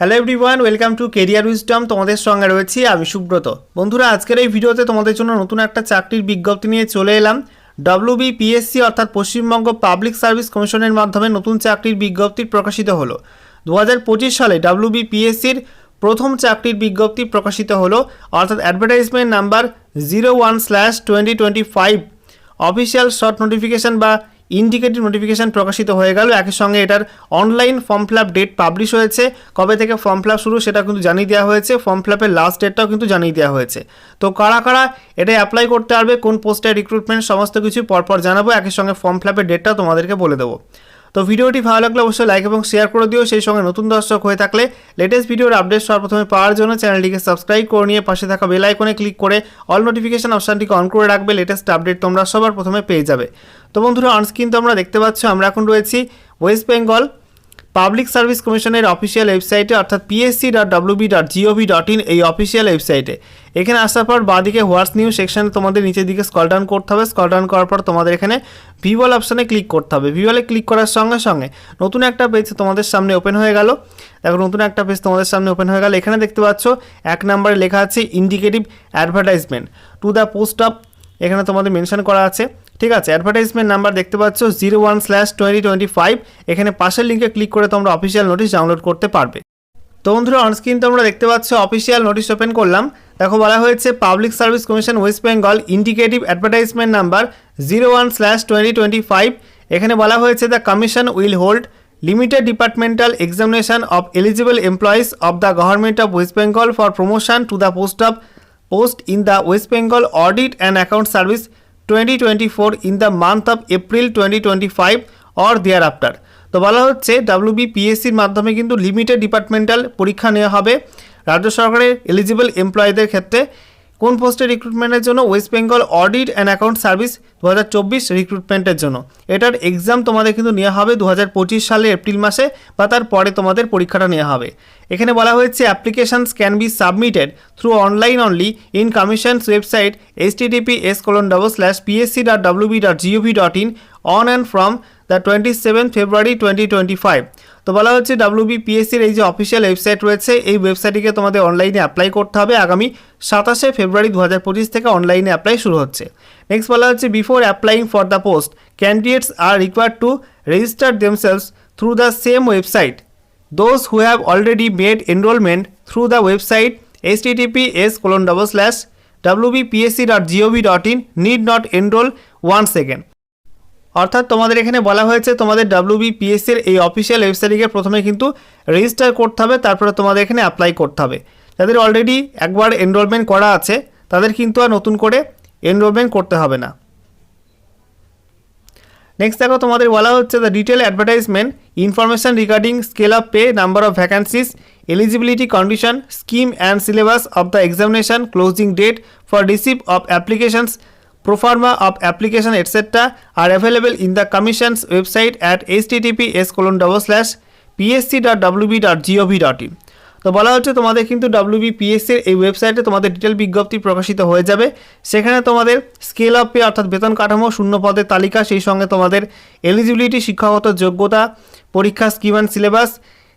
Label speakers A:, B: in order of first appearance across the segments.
A: Hello everyone welcome to career wisdom তোমাদের সঙ্গে রয়েছি আমি সুব্রত। বন্ধুরা, আজকের এই ভিডিওতে তোমাদের জন্য নতুন একটা চাকরির বিজ্ঞপ্তি নিয়ে চলে এলাম। ডব্লিউবিপিএসসি অর্থাৎ পশ্চিমবঙ্গ পাবলিক সার্ভিস কমিশনের মাধ্যমে নতুন চাকরির বিজ্ঞপ্তি প্রকাশিত হলো। দু হাজার পঁচিশ সালে ডব্লিউবিপিএসসির প্রথম চাকরির বিজ্ঞপ্তি প্রকাশিত হলো, অর্থাৎ advertisement number zero one slash twenty twenty five official short notification বা ইন্ডিকেটিভ নোটিফিকেশান প্রকাশিত হয়ে গেল। একই সঙ্গে এটার online form fill up date publish হয়েছে। কবে থেকে ফর্ম ফিল আপ শুরু সেটা কিন্তু জানিয়ে দেওয়া হয়েছে। ফর্ম ফিল আপের লাস্ট ডেটটাও কিন্তু জানিয়ে দেওয়া হয়েছে। তো কারা কারা এটা অ্যাপ্লাই করতে পারবে, কোন পোস্টে রিক্রুটমেন্ট সমস্ত কিছু পরপর জানাব। একই সঙ্গে ফর্ম ফিল আপের ডেটটাও তোমাদেরকে বলে দেবো। তো ভিডিওটি ভালো লাগলে অবশ্যই লাইক এবং শেয়ার করে দিও। সেই সঙ্গে নতুন দর্শক হয়ে থাকলে লেটেস্ট ভিডিওর আপডেট সবার প্রথমে পাওয়ার জন্য চ্যানেলটিকে সাবস্ক্রাইব করে নিয়ে পাশে থাকা বেল আইকনে ক্লিক করে অল নোটিফিকেশান অপশানটিকে অন করে রাখবে। লেটেস্ট আপডেট তোমরা সবার প্রথমে পেয়ে যাবে। তো বন্ধুরা অনস্ক্রিন তোমরা দেখতে পাচ্ছ, আমরা এখন রয়েছি ওয়েস্ট বেঙ্গল পাবলিক সার্ভিস কমিশনের অফিসিয়াল ওয়েবসাইটে, অর্থাৎ PSC dot WB dot GOV dot in এই অফিসিয়াল ওয়েবসাইটে। এখানে আসার পর বাঁদিকে হোয়াটস নিউজ সেকশানে তোমাদের নিচের দিকে স্কল ডাউন করতে হবে। স্কল ডাউন করার পর তোমাদের এখানে ভিওয়াল অপশানে ক্লিক করতে হবে। ভিওয়ালে ক্লিক করার সঙ্গে সঙ্গে নতুন একটা পেজ তোমাদের সামনে ওপেন হয়ে গেল। দেখো, নতুন একটা পেজ তোমাদের সামনে ওপেন হয়ে গেল। এখানে দেখতে পাচ্ছ, এক নম্বরে লেখা আছে indicative advertisement to the post of এখানে তোমাদের মেনশন করা আছে। ঠিক আছে অ্যাডভার্টাইজমেন্ট নাম্বার দেখতে পাচ্ছ zero one slash twenty twenty five এখানে পাশের লিঙ্কে ক্লিক করে তোমরা অফিসিয়াল নোটিশ ডাউনলোড করতে পারবে। তো বন্ধুরা অনস্ক্রিন তোমরা দেখতে পাচ্ছ অফিসিয়াল নোটিশ ওপেন করলাম। দেখো, বলা হয়েছে public service commission West Bengal indicative advertisement number zero one slash twenty twenty five এখানে বলা হয়েছে the commission will hold limited departmental examination of eligible employees of the government of West Bengal for promotion to the post of post in the West Bengal audit and account service 2024 in the month of April 2025 or thereafter. তো বলা হচ্ছে ডাব্লিউবিপিএসসির মাধ্যমে কিন্তু limited departmental পরীক্ষা নেওয়া হবে। রাজ্য সরকারের এলিজিবল এমপ্লয়ীদের ক্ষেত্রে কোন পোস্টে রিক্রুটমেন্টের জন্য West Bengal audit and account service দু হাজার চব্বিশ রিক্রুটমেন্টের জন্য? এটার এক্সাম তোমাদের কিন্তু নেওয়া হবে দু হাজার পঁচিশ সালে এপ্রিল মাসে বা তার পরে তোমাদের পরীক্ষাটা নেওয়া হবে। এখানে বলা হয়েছে applications can be submitted through online only in commission's website H TTP S colon double slash PSC dot WB dot GOV dot in on and from the twenty seven February twenty twenty five তো বলা হচ্ছে ডাব্লিউবিপিএসসির এই যে official website রয়েছে, এই ওয়েবসাইটটিকে তোমাদের অনলাইনে apply করতে হবে। আগামী সাতাশে ফেব্রুয়ারি দু হাজার পঁচিশ থেকে অনলাইনে অ্যাপ্লাই শুরু হচ্ছে। নেক্সট বলা হচ্ছে before applying for the post candidates are required to register themselves through the same website those who have already made enrolment through the website H TTP S colon double slash WBPSC dot GOV dot in need not enrol one second অর্থাৎ তোমাদের এখানে বলা হয়েছে তোমাদের ডাব্লিউবিপিএসসির এই official ওয়েবসাইটকে প্রথমে কিন্তু register করতে হবে, তারপরে তোমাদের এখানে অ্যাপ্লাই করতে হবে। যাদের অলরেডি একবার এনরোলমেন্ট করা আছে, তাদের কিন্তু আর নতুন করে এনরোলমেন্ট করতে হবে না। নেক্সট দেখো, তোমাদের বলা হচ্ছে the detail advertisement information regarding scale of pay number of vacancies eligibility condition scheme and syllabus of the examination closing date for receive of applications proforma of application etc are available in the commission's website at https colon double slash psc.wb.gov.in তো বলা হচ্ছে তোমাদের কিন্তু ডাব্লিউবিপিএসসির এই ওয়েবসাইটে তোমাদের detail বিজ্ঞপ্তি প্রকাশিত হয়ে যাবে। সেখানে তোমাদের স্কেল অফ পে অর্থাৎ বেতন কাঠামো, শূন্য পদের তালিকা, সেই সঙ্গে তোমাদের এলিজিবিলিটি শিক্ষাগত যোগ্যতা, পরীক্ষা scheme and syllabus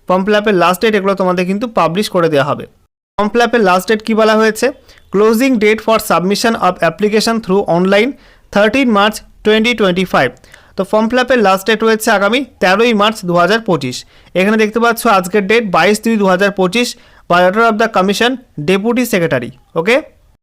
A: form fill আপের লাস্ট ডেট এগুলো তোমাদের কিন্তু পাবলিশ করে দেওয়া হবে। ফর্ম ফিল আপের লাস্ট ডেট কী বলা হয়েছে? Closing date for submission of application through online thirteen March twenty twenty five তো ফর্ম ফিল আপের লাস্ট ডেট রয়েছে আগামী তেরোই মার্চ দু হাজার পঁচিশ। এখানে দেখতে পাচ্ছ আজকের ডেট বাইশ দুই দু হাজার পঁচিশ by order of the commission deputy secretary okay